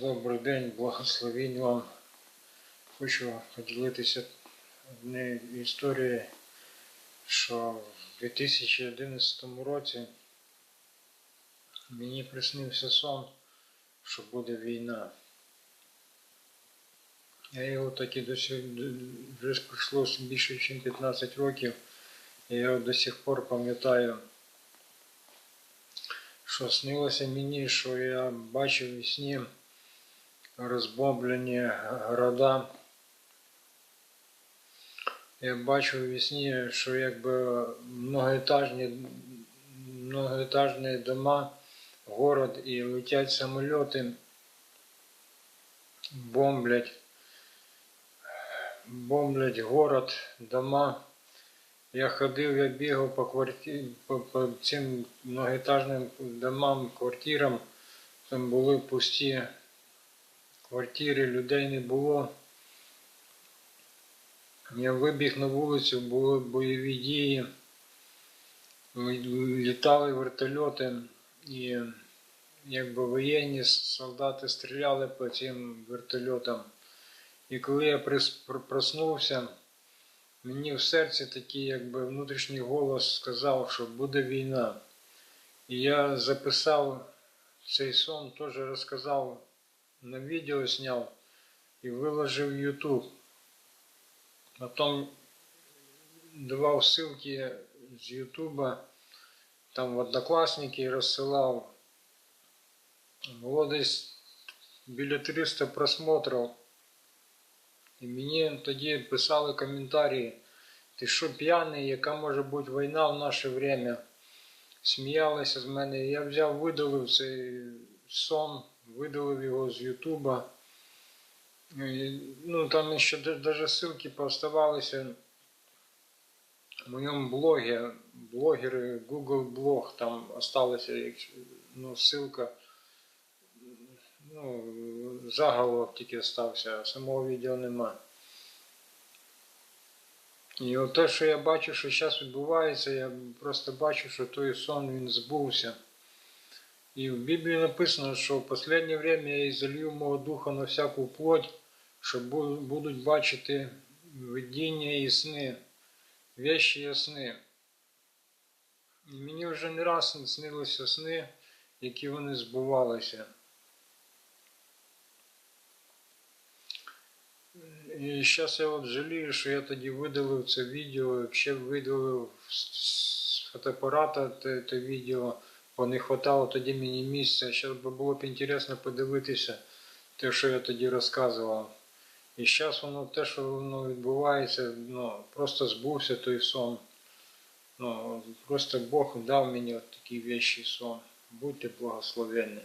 Добрий день, благословінь вам. Хочу поділитися однією історією, що в 2011 році мені приснився сон, що буде війна. Я його так і до вже пройшло більше, ніж 15 років. Я його до сих пор пам'ятаю, що снилося мені, що я бачив у сні розбомблені города. Я бачу у вісні, що якби многоетажні, многоетажні дома, город і летять самоліти, бомблять, бомблять город, дома. Я ходив, я бігав по, кварті... по, по цим многоетажним домам, квартирам, там були пусті квартири, людей не було. Я вибіг на вулицю, були бойові дії, літали вертольоти і якби воєнні солдати стріляли по цим вертольотам. І коли я проснувся, мені в серці такий якби внутрішній голос сказав, що буде війна. І я записав цей сон, теж розказав на видео снял и выложил в YouTube. Потом давав ссылки з Ютуба, там в Одноклассники розсилав. Було десь біля 300 просмотрів. І мені тоді писали коментарі, ти що п'яний, яка може бути війна в наше время? Сміялися з мене. Я взяв, видалив сон, видалив його з Ютуба. Ну, там ще навіть ссылки пооставалися в моєму блогі, блогери, Google блог, там осталася ну, ссылка. Ну, заголовок тільки стався, самого відео нема. І от те, що я бачу, що зараз відбувається, я просто бачу, що той сон він збувся. И в Библии написано, что в последнее время я изолью мого духа на всяку плоть, що бу- будуть бачити видіння і сни, вещі і сни. І мені вже не раз снилися сни, які вони збувалися. І зараз я от жалію, що я тоді видалив це відео, б видалив з фотоапарата те, те відео, бо не хватало тоді мені місця. Зараз би було б інтересно подивитися те, що я тоді розказував. І зараз воно те, що воно відбувається, ну, просто збувся той сон. Ну, просто Бог дав мені от такий вещий сон. Будьте благословенні.